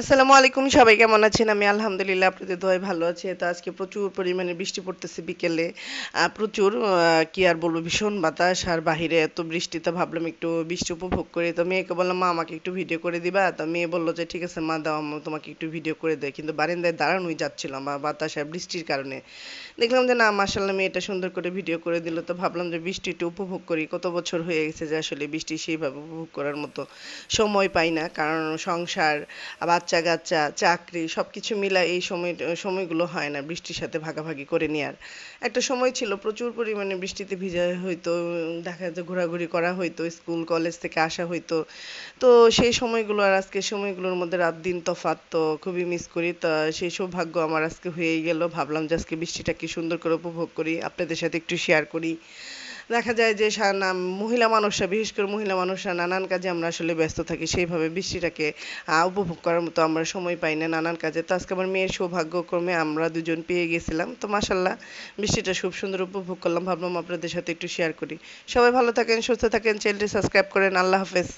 আসসালামু আলাইকুম, সবাই কেমন আছেন? আমি আলহামদুলিল্লাহ, আপনাদের দোয়ায় ভালো আছি। তো আজকে প্রচুর পরিমাণে বৃষ্টি পড়তেছে বিকেলে। প্রচুর কি আর বলব, ভীষণ বাতাস আর বাহিরে এত বৃষ্টি, তো ভাবলাম একটু বৃষ্টি উপভোগ করি। তো মেয়েকে বললাম, মা, আমাকে একটু ভিডিও করে দিবা? তো মেয়ে বলল যে, ঠিক আছে, মা, দাও তোমাকে একটু ভিডিও করে দেয়। কিন্তু বারান্দায় দাঁড়ানোই যাচ্ছিলাম বা বাতাস আর বৃষ্টির কারণে। দেখলাম যে, না মাসাল্লাহ মেয়েটা সুন্দর করে ভিডিও করে দিল। তো ভাবলাম যে, বৃষ্টি একটু উপভোগ করি। কত বছর হয়ে গেছে যে, আসলে বৃষ্টি সেইভাবে উপভোগ করার মতো সময় পাই না। কারণ সংসার বাচ্চা কাচ্চা চাকরি সব কিছু মিলা এই সময়, সময়গুলো হয় না বৃষ্টির সাথে ভাগাভাগি করে নেওয়ার একটা সময় ছিল প্রচুর পরিমাণে বৃষ্টিতে ভিজা হইতো, দেখা যায় ঘোরাঘুরি করা হইতো, স্কুল, কলেজ থেকে আসা হইতো। তো সেই সময়গুলো আর আজকে সময়গুলোর মধ্যে রাত দিন তফাৎ তো খুবই মিস করি। তা সেই সৌভাগ্য আমার আজকে হয়েই গেল। ভাবলাম যে আজকে বৃষ্টিটা কি সুন্দর করে উপভোগ করি। আপনাদের সাথে একটু শেয়ার করি। দেখা যায় যে মহিলা মানুষরা, বিশেষ করে মহিলা মানুষরা নানান কাজে আমরা আসলে ব্যস্ত থাকি। সেইভাবে বৃষ্টিটাকে উপভোগ করার মতো আমরা সময় পাই না নানান কাজে। তো আজকে আমার মেয়ের সৌভাগ্যক্রমে আমরা দুজন পেয়ে গেছিলাম। তো মাসাল্লাহ বৃষ্টিটা খুব সুন্দর উপভোগ করলাম। ভাবলাম আপনাদের সাথে একটু শেয়ার করি। সবাই ভালো থাকেন, সুস্থ থাকেন চ্যানেলটি সাবস্ক্রাইব করেন। আল্লাহ হাফেজ।